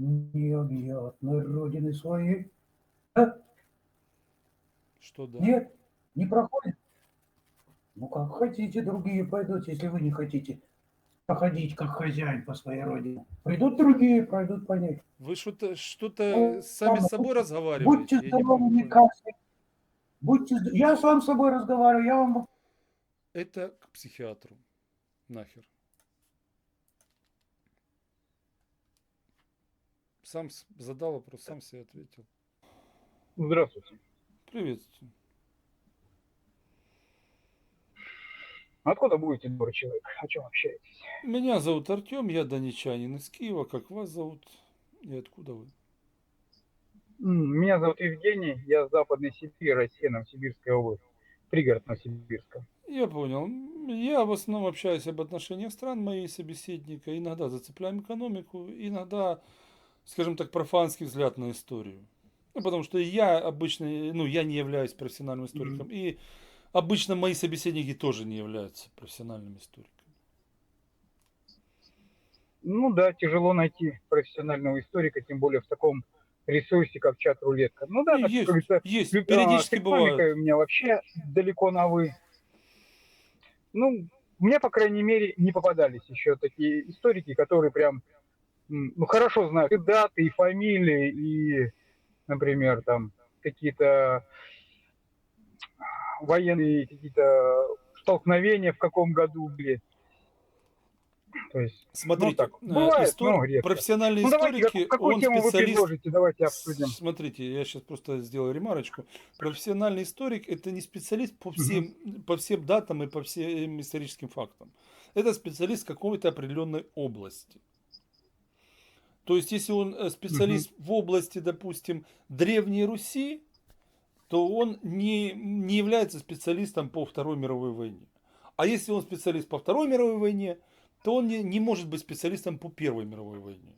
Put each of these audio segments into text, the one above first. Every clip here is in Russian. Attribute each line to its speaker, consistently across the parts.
Speaker 1: необъятной родины своей. А?
Speaker 2: Что да?
Speaker 1: Нет, не проходит. Ну, как хотите, другие пойдут, если вы не хотите походить как хозяин по своей родине. Придут другие, пройдут по ней.
Speaker 2: Вы что-то что-то
Speaker 1: Ну,
Speaker 2: сами с собой разговариваете?
Speaker 1: Будьте здоровы, кашляйте. Будьте Я сам с собой разговариваю, я вам
Speaker 2: Это к психиатру. Нахер. Сам задал вопрос, сам себе ответил.
Speaker 3: Здравствуйте.
Speaker 2: Приветствую.
Speaker 3: Откуда будете, добрый человек? О чем общаетесь?
Speaker 2: Меня зовут Артем, я донечанин из Киева. Как вас зовут? И откуда вы?
Speaker 3: Меня зовут Евгений, я с Западной Сибири, Россия, Новосибирская область, пригород Новосибирска.
Speaker 2: Я понял. Я в основном общаюсь об отношениях стран моей собеседника. Иногда зацепляем экономику, иногда, скажем так, профанский взгляд на историю. Ну, потому что я обычно, ну, я не являюсь профессиональным историком. И обычно мои собеседники тоже не являются профессиональными историками.
Speaker 3: Ну да, тяжело найти профессионального историка, тем более в таком ресурсе, как чат рулетка. Ну да, так,
Speaker 2: есть,
Speaker 3: как говорится,
Speaker 2: есть,
Speaker 3: а,
Speaker 2: периодически бывает.
Speaker 3: у меня вообще далеко на вы. Ну, мне, по крайней мере, не попадались еще такие историки, которые прям, ну, хорошо знают и даты, и фамилии, и, например, там, какие-то военные какие-то столкновения в каком году были. То есть,
Speaker 2: Смотрите,
Speaker 3: так,
Speaker 2: э,
Speaker 3: бывает,
Speaker 2: истор-
Speaker 3: но редко.
Speaker 2: профессиональные
Speaker 3: ну давайте,
Speaker 2: историки,
Speaker 3: как- какую
Speaker 2: он
Speaker 3: тему вы
Speaker 2: специалист.
Speaker 3: предложите, давайте обсудим.
Speaker 2: Смотрите, я сейчас просто сделаю ремарочку. Профессиональный историк это не специалист по всем, по всем датам и по всем историческим фактам. Это специалист какой-то определенной области. То есть, если он э, специалист в области, допустим, Древней Руси, то он не, не является специалистом по Второй мировой войне. А если он специалист по Второй мировой войне, то он не, не может быть специалистом по Первой мировой войне.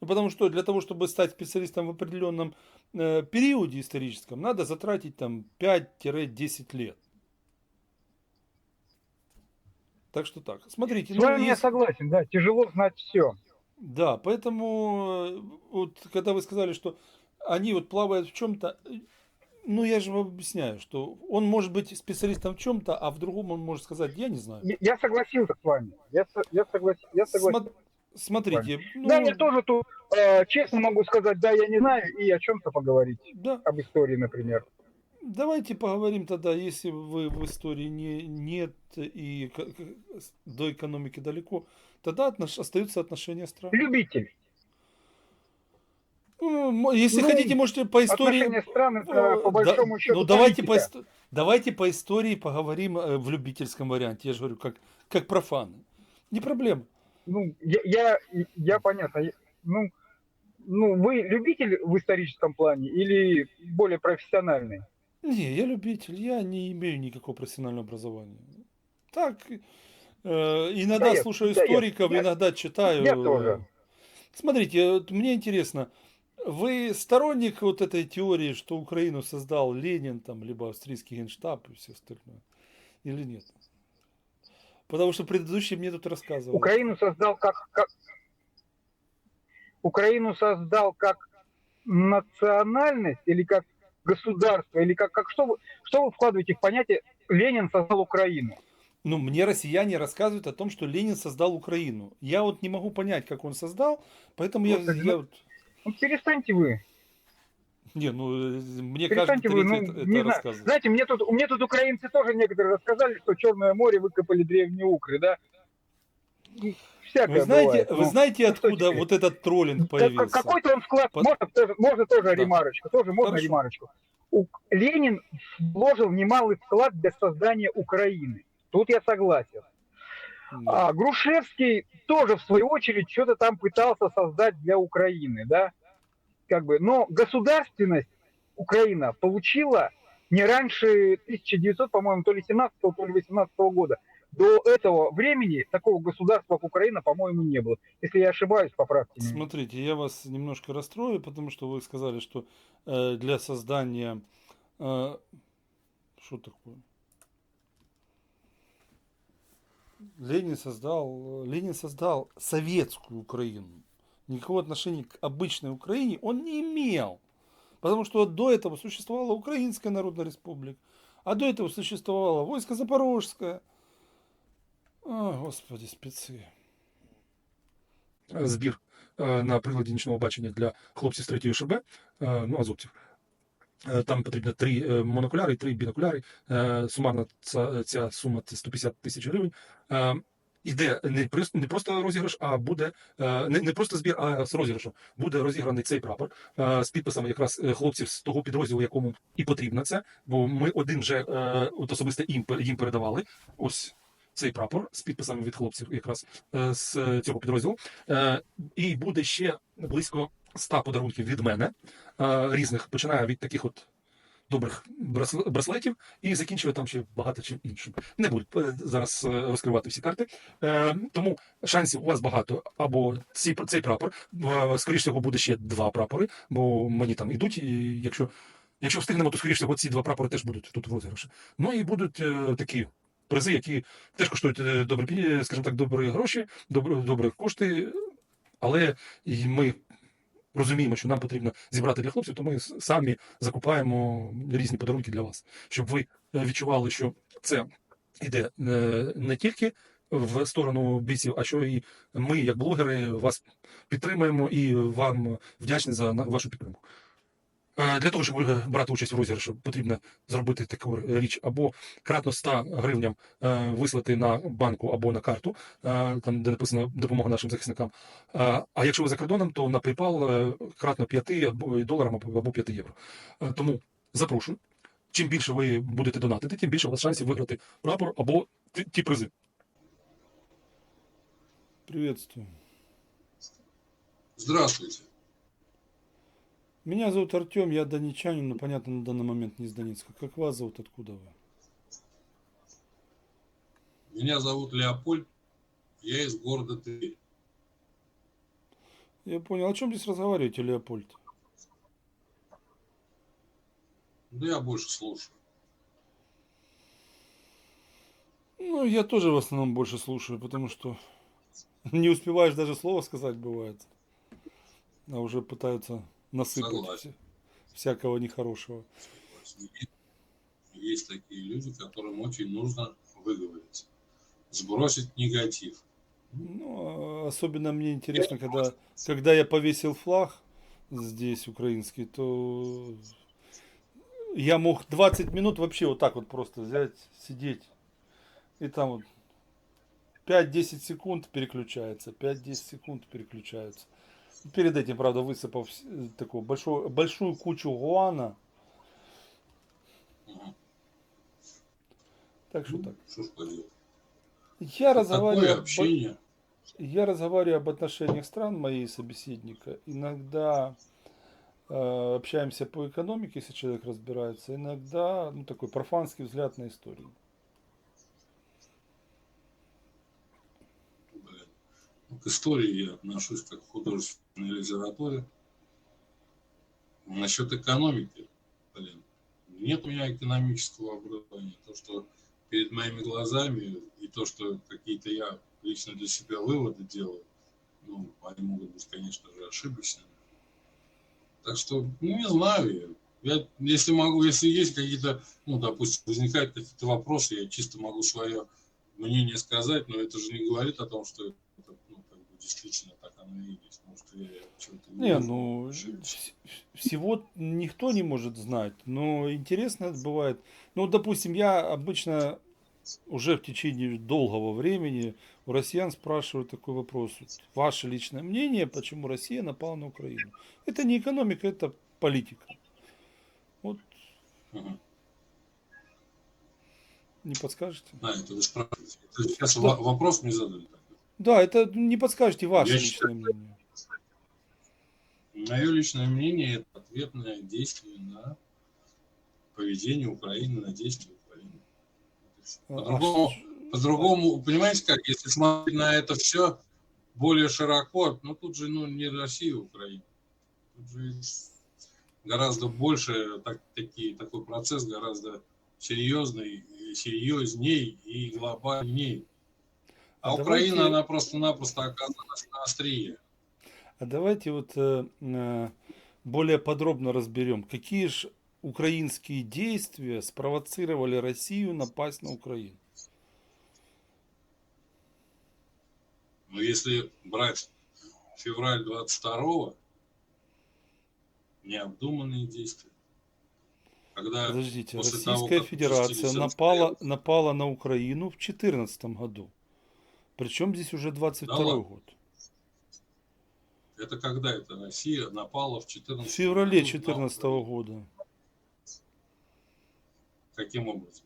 Speaker 2: Ну, потому что для того, чтобы стать специалистом в определенном э, периоде историческом, надо затратить там 5-10 лет. Так что так. Смотрите,
Speaker 3: С
Speaker 2: ну,
Speaker 3: вами я
Speaker 2: есть-
Speaker 3: согласен, да, тяжело знать все.
Speaker 2: Да, поэтому э, вот когда вы сказали, что они вот плавают в чем-то, ну я же вам объясняю, что он может быть специалистом в чем-то, а в другом он может сказать, я не знаю.
Speaker 3: Я, я согласился с вами. Я, я, соглас, я согласен.
Speaker 2: Смо- Смотрите, ну,
Speaker 3: Да, я тоже тут э, честно могу сказать, да, я не знаю, и о чем-то поговорить.
Speaker 2: да,
Speaker 3: Об истории, например.
Speaker 2: давайте поговорим тогда, если вы в истории не, нет и до экономики далеко, тогда отнош- остаются отношения стран.
Speaker 3: Любитель.
Speaker 2: Ну, если
Speaker 3: Ну,
Speaker 2: хотите, можете по истории...
Speaker 3: Отношения стран, это
Speaker 2: Э,
Speaker 3: по
Speaker 2: да,
Speaker 3: большому счету
Speaker 2: Ну давайте по,
Speaker 3: политика.
Speaker 2: давайте по истории поговорим э, в любительском варианте. Я же говорю, как, как профаны. Не проблема.
Speaker 3: Ну, я, я, я понятно. Я- Ну, ну, вы любитель в историческом плане или более профессиональный?
Speaker 2: Не, я любитель, я не имею никакого профессионального образования. Так, иногда
Speaker 3: Да, я-
Speaker 2: слушаю
Speaker 3: я-
Speaker 2: историков,
Speaker 3: я-
Speaker 2: иногда читаю.
Speaker 3: я тоже.
Speaker 2: Смотрите, вот мне интересно, вы сторонник вот этой теории, что Украину создал Ленин, там, либо австрийский генштаб и все остальное, или нет? Потому что предыдущий мне тут рассказывал.
Speaker 3: Украину создал как, как Украину создал как национальность или как государство или как как что вы что вы вкладываете в понятие Ленин создал Украину?
Speaker 2: Ну, мне россияне рассказывают о том, что Ленин создал Украину. Я вот не могу понять, как он создал, поэтому я,
Speaker 3: Господи,
Speaker 2: я
Speaker 3: ну,
Speaker 2: вот...
Speaker 3: Ну, перестаньте вы,
Speaker 2: Не, ну, э, мне
Speaker 3: вы,
Speaker 2: третий
Speaker 3: ну,
Speaker 2: это, это
Speaker 3: не знаю.
Speaker 2: рассказывает.
Speaker 3: Знаете, мне тут мне тут украинцы тоже некоторые рассказали, что Черное море выкопали древние укры, да? Ну, Всякое
Speaker 2: Вы знаете,
Speaker 3: бывает,
Speaker 2: вы
Speaker 3: ну.
Speaker 2: знаете,
Speaker 3: ну,
Speaker 2: откуда вот этот троллинг появился?
Speaker 3: Какой-то он вклад,
Speaker 2: Под-
Speaker 3: можно, тоже, можно тоже
Speaker 2: Да.
Speaker 3: ремарочку, тоже можно
Speaker 2: Хорошо.
Speaker 3: ремарочку. Ленин вложил немалый вклад для создания Украины. Тут я согласен. А Грушевский тоже, в свою очередь, что-то там пытался создать для Украины, да? Как бы, но государственность Украина получила не раньше 1900, по-моему, то ли 17 то ли 18 года. До этого времени такого государства, как Украина, по-моему, не было. Если я ошибаюсь, поправьте меня.
Speaker 2: Смотрите, я вас немножко расстрою, потому что вы сказали, что э, для создания... э, что такое? Ленин создал, Ленин создал советскую Украину. никакого отношения к обычной Украине он не имел. Потому что до этого существовала Украинская Народная Республика, а до этого существовало войско Запорожское. О, господи, спецы.
Speaker 4: збір е, на приладі нічного бачення для хлопців з 3 ШБ, е, ну, азовців. Е, Там потрібно три е, монокуляри три бінокуляри. Е, Сумарна ця, ця сума це 150 тисяч гривень. Іде не просто, не просто розіграш, а буде не, не просто збір, а з розіграшу. Буде розіграний цей прапор з підписами якраз хлопців з того підрозділу, якому і потрібно це. Бо ми один вже от особисто їм, їм передавали. Ось цей прапор з підписами від хлопців, якраз з цього підрозділу. І буде ще близько 100 подарунків від мене е, різних, починає від таких от добрих браслетів і закінчує там ще багато чим іншим. Не буду е, зараз е, розкривати всі карти. Е, Тому шансів у вас багато. Або ці, цей прапор, е, скоріш всього, буде ще два прапори, бо мені там ідуть, і якщо. Якщо встигнемо, то скоріш всього ці два прапори теж будуть тут в розіграші. Ну і будуть е, такі призи, які теж коштують добрі, скажімо так, добрі гроші, добрі, добрі кошти, але ми розуміємо, що нам потрібно зібрати для хлопців, то ми самі закупаємо різні подарунки для вас, щоб ви е, відчували, що це йде е, не тільки в сторону бійців, а що і ми, як блогери, вас підтримуємо і вам вдячні за вашу підтримку. Е, Для того, щоб е, брати участь в розіграші, потрібно зробити таку річ або кратно 100 гривням е, вислати на банку або на карту, е, там де написано допомога нашим захисникам. Е, А якщо ви за кордоном, то на PayPal е, кратно 5 доларам або або 5 євро. Е, Тому запрошую. Чим більше ви будете донатити, тим більше у вас шансів виграти прапор або ті, ті призи.
Speaker 2: Приветствую.
Speaker 5: Здравствуйте.
Speaker 2: Меня зовут Артем, я донечанин, но понятно на данный момент не из Донецка. Как вас зовут, откуда вы?
Speaker 5: Меня зовут Леопольд. Я из города Тверь.
Speaker 2: Я понял. О чем здесь разговариваете, Леопольд?
Speaker 5: Да я больше слушаю.
Speaker 2: Ну, я тоже в основном больше слушаю, потому что не успеваешь даже слово сказать, бывает. А уже пытаются насыпать
Speaker 5: Согласен.
Speaker 2: вся- всякого нехорошего.
Speaker 5: Есть- Есть такие люди, которым очень нужно выговориться. Сбросить негатив.
Speaker 2: Ну, а особенно мне интересно, когда, когда я повесил флаг здесь украинский, то я мог 20 минут вообще вот так вот просто взять, сидеть. И там вот 5-10 секунд переключается, 5-10 секунд переключается. Перед этим, правда, высыпав э, такую большую, большую кучу гуана. Так что так.
Speaker 5: Что ж поделать.
Speaker 2: Я разговариваю...
Speaker 5: Такое
Speaker 2: об-
Speaker 5: общение.
Speaker 2: Я разговариваю об отношениях стран моей собеседника. Иногда э, общаемся по экономике, если человек разбирается. Иногда, ну, такой профанский взгляд на историю.
Speaker 5: блин. Ну, К истории я отношусь как к художественной литературе. Насчет экономики, блин, нет у меня экономического образования. То, что перед моими глазами, и то, что какие-то я лично для себя выводы делаю, ну, они могут быть, конечно же, ошибочными. Так что, ну, не знаю. Я, если могу, если есть какие-то, ну, допустим, возникают какие-то вопросы, я чисто могу свое мнение сказать, но это же не говорит о том, что это, ну, как бы действительно так оно и есть. Может, я чего-то
Speaker 2: Не,
Speaker 5: вижу,
Speaker 2: ну, всего никто не может знать, но интересно бывает. Ну, допустим, я обычно уже в течение долгого времени у россиян спрашиваю такой вопрос. Ваше личное мнение, почему Россия напала на Украину? Это не экономика, это политика. Вот
Speaker 5: Мгм.
Speaker 2: не подскажете?
Speaker 5: А, это вы спрашиваете. Это сейчас
Speaker 2: Да.
Speaker 5: во- вопрос мне задали.
Speaker 2: Да, это не подскажете ваше
Speaker 5: Я
Speaker 2: личное мнение.
Speaker 5: Мое личное мнение – это ответное действие на поведение Украины, на действия Украины.
Speaker 2: А- а
Speaker 5: По-другому,
Speaker 2: ш-
Speaker 5: по-другому, понимаете как, если смотреть на это все более широко, ну тут же ну, не Россия, а Украина. Тут же гораздо больше так, такие, такой процесс гораздо серьезный, серьезней и глобальней. А,
Speaker 2: А
Speaker 5: Украина,
Speaker 2: давайте-
Speaker 5: она просто-напросто оказалась на острие.
Speaker 2: А давайте вот э, э, более подробно разберем, какие же украинские действия спровоцировали Россию напасть на Украину.
Speaker 5: Но если брать февраль 22 необдуманные действия. Когда
Speaker 2: Подождите, Российская
Speaker 5: того,
Speaker 2: Федерация напала, напала на Украину в 2014 году. Причем здесь уже 22
Speaker 5: ладно?
Speaker 2: год.
Speaker 5: это когда это Россия напала в 14
Speaker 2: В феврале
Speaker 5: году на
Speaker 2: 2014
Speaker 5: Украину?
Speaker 2: года.
Speaker 5: Каким образом?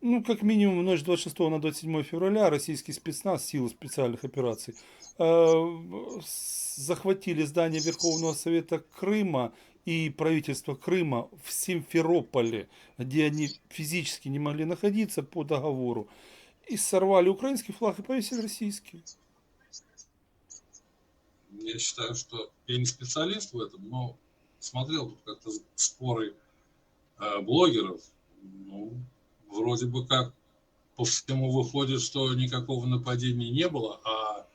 Speaker 2: Ну, как минимум, ночь 26 на 27 февраля российский спецназ, силы специальных операций, э, захватили здание Верховного Совета Крыма и правительство Крыма в Симферополе, где они физически не могли находиться по договору, и сорвали украинский флаг и повесили российский.
Speaker 5: Я считаю, что я не специалист в этом, но смотрел тут как-то споры э, блогеров. Ну, вроде бы как по всему выходит, что никакого нападения не было, а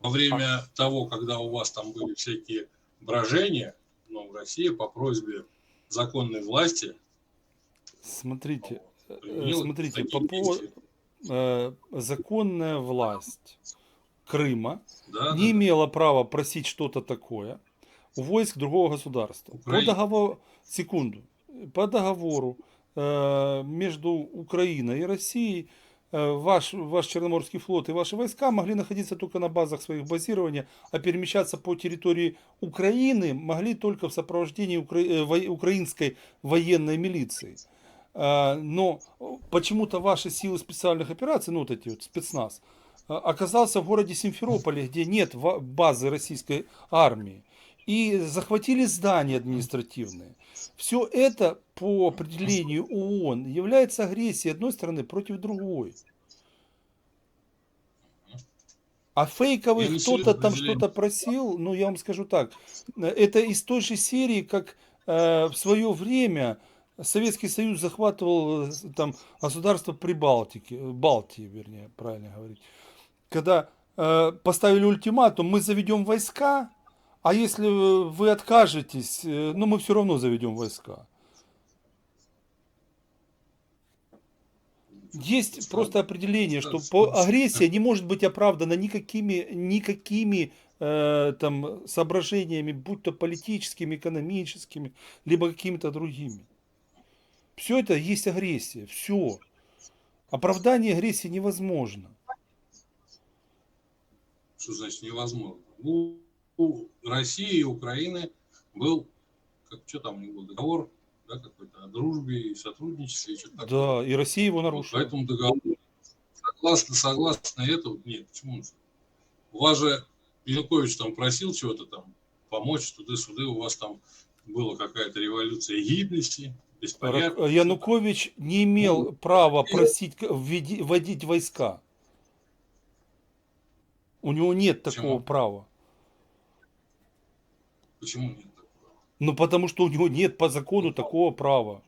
Speaker 5: во время того, когда у вас там были всякие брожения, ну, Россия по просьбе законной власти
Speaker 2: Смотрите,
Speaker 5: применила
Speaker 2: смотрите, по поводу. э, законная власть Крыма
Speaker 5: Да,
Speaker 2: не
Speaker 5: да,
Speaker 2: имела права просить что-то такое у войск другого государства. По
Speaker 5: Украина.
Speaker 2: договору, секунду, по договору э, между Украиной и Россией э, ваш, ваш Черноморский флот и ваши войска могли находиться только на базах своих базирования, а перемещаться по территории Украины могли только в сопровождении укра- э, во- украинской военной милиции. А, Но почему-то ваши силы специальных операций, ну вот эти вот спецназ, а, оказался в городе Симферополе, где нет базы российской армии. И захватили здания административные. Все это по определению ООН является агрессией одной страны против другой. А фейковый кто-то там что-то просил, ну я вам скажу так, э, это из той же серии, как э, в свое время Советский Союз захватывал э, там государство Прибалтики, э, Балтии, вернее, правильно говорить. Когда э, поставили ультиматум, мы заведем войска, а если э, вы откажетесь, э, ну мы все равно заведем войска. Есть просто определение, что по агрессия не может быть оправдана никакими, никакими э, там соображениями, будь то политическими, экономическими, либо какими-то другими. Все это есть агрессия, все. Оправдание агрессии невозможно.
Speaker 5: что значит невозможно. У, у России и Украины был, как, что там у них был, договор да, какой-то о дружбе и сотрудничестве, и что-то такое.
Speaker 2: Да, и Россия его
Speaker 5: Вот
Speaker 2: нарушила.
Speaker 5: по этому договору, согласно, согласно этому, нет, почему? У вас же Янукович там просил чего-то там помочь туда-сюда, у вас там была какая-то революция гидности,
Speaker 2: Рак- Янукович не имел права просить к- введи- вводить войска. У него нет такого
Speaker 5: Почему?
Speaker 2: права.
Speaker 5: Почему нет такого?
Speaker 2: Ну, потому что у него нет по закону такого права.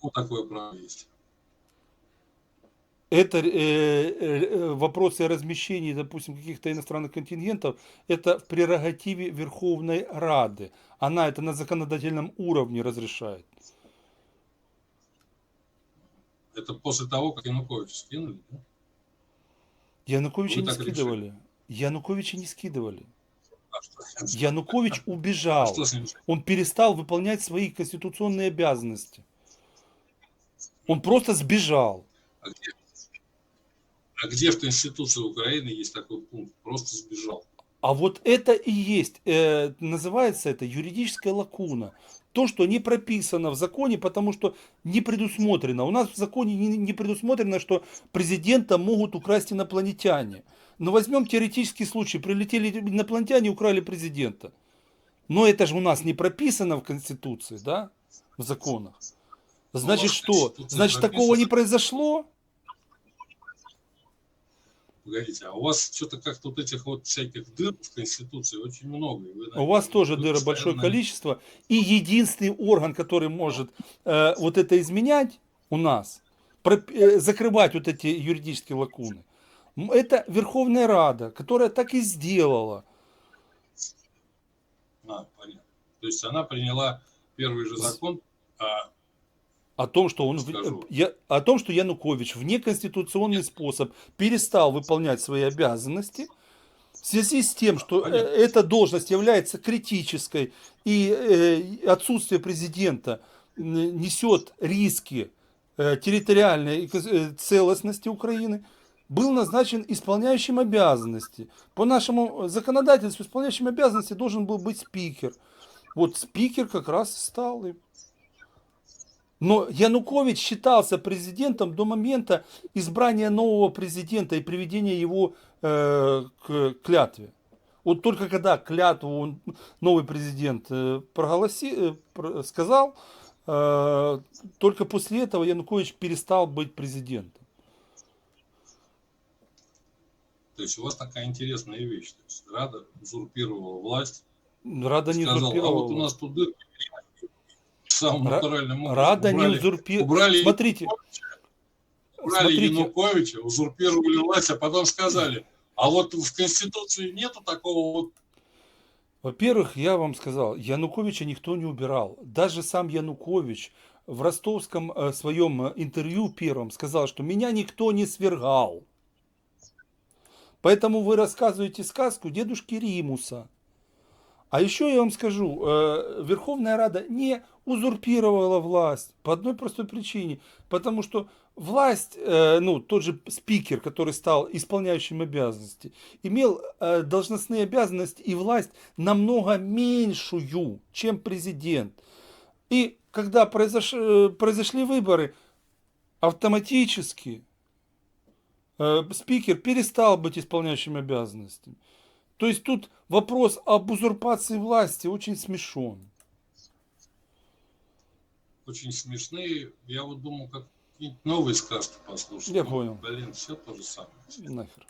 Speaker 5: Вот такое право есть.
Speaker 2: Это э, э, вопросы о размещении, допустим, каких-то иностранных контингентов, это в прерогативе Верховной Рады. Она это на законодательном уровне разрешает.
Speaker 5: Это после того, как Януковича скинули, да?
Speaker 2: Януковича
Speaker 5: Вы
Speaker 2: не
Speaker 5: так решили?
Speaker 2: скидывали. Януковича не скидывали.
Speaker 5: А
Speaker 2: Янукович
Speaker 5: а
Speaker 2: убежал.
Speaker 5: ним?
Speaker 2: Он перестал выполнять свои конституционные обязанности. Он просто сбежал.
Speaker 5: А где, а где в Конституции Украины есть такой пункт? Просто сбежал.
Speaker 2: А вот это и есть, э, называется это юридическая лакуна. То, что не прописано в законе, потому что не предусмотрено. У нас в законе не, не предусмотрено, что президента могут украсть инопланетяне. Но возьмем теоретический случай. Прилетели инопланетяне и украли президента. Но это же у нас не прописано в Конституции, да? В законах. Значит,
Speaker 5: вас в
Speaker 2: что? Значит, такого не произошло?
Speaker 5: Погодите, а у вас что-то как-то вот этих вот всяких дыр в Конституции очень много. вы,
Speaker 2: У вас
Speaker 5: наверное,
Speaker 2: тоже
Speaker 5: вы
Speaker 2: дыра
Speaker 5: постоянно-
Speaker 2: большое количество. И единственный орган, который может э, вот это изменять у нас, проп- э, закрывать вот эти юридические лакуны, это Верховная Рада, которая так и сделала.
Speaker 5: А, понятно. То есть она приняла первый же закон, а
Speaker 2: О том, что он,
Speaker 5: Скажу.
Speaker 2: я, о том, что Янукович в неконституционный способ перестал выполнять свои обязанности в связи с тем, что э,
Speaker 5: Понятно.
Speaker 2: эта должность является критической и э, отсутствие президента несет риски э, территориальной э, целостности Украины, был назначен исполняющим обязанности. По нашему законодательству исполняющим обязанности должен был быть спикер. Вот спикер как раз стал им. Но Янукович считался президентом до момента избрания нового президента и приведения его э, к клятве. Вот только когда клятву он- новый президент э, проголоси, э, сказал, э, только после этого Янукович перестал быть президентом.
Speaker 5: то есть у вас такая интересная вещь. То есть Рада узурпировала власть,
Speaker 2: Рада не
Speaker 5: сказала, а вот у нас тут дырки самым
Speaker 2: Ра-
Speaker 5: натуральным образом.
Speaker 2: Рада не
Speaker 5: убрали,
Speaker 2: узурпировала.
Speaker 5: убрали,
Speaker 2: Смотрите,
Speaker 5: убрали
Speaker 2: смотрите.
Speaker 5: Януковича, узурпировали власть, а потом сказали, а вот в Конституции нету такого вот
Speaker 2: Во-первых, я вам сказал, Януковича никто не убирал. Даже сам Янукович в ростовском э, своем э, интервью первом сказал, что меня никто не свергал. Поэтому вы рассказываете сказку дедушки Римуса. А еще я вам скажу, э, Верховная Рада не узурпировала власть по одной простой причине. Потому что власть, э, ну, тот же спикер, который стал исполняющим обязанности, имел э, должностные обязанности и власть намного меньшую, чем президент. И когда произош- произошли выборы, автоматически спикер перестал быть исполняющим обязанностями. То есть тут вопрос об узурпации власти очень смешон.
Speaker 5: очень смешные. Я вот думал, как новые сказки послушать.
Speaker 2: Я
Speaker 5: Ну,
Speaker 2: понял.
Speaker 5: Блин, все то же самое.
Speaker 2: Нахер.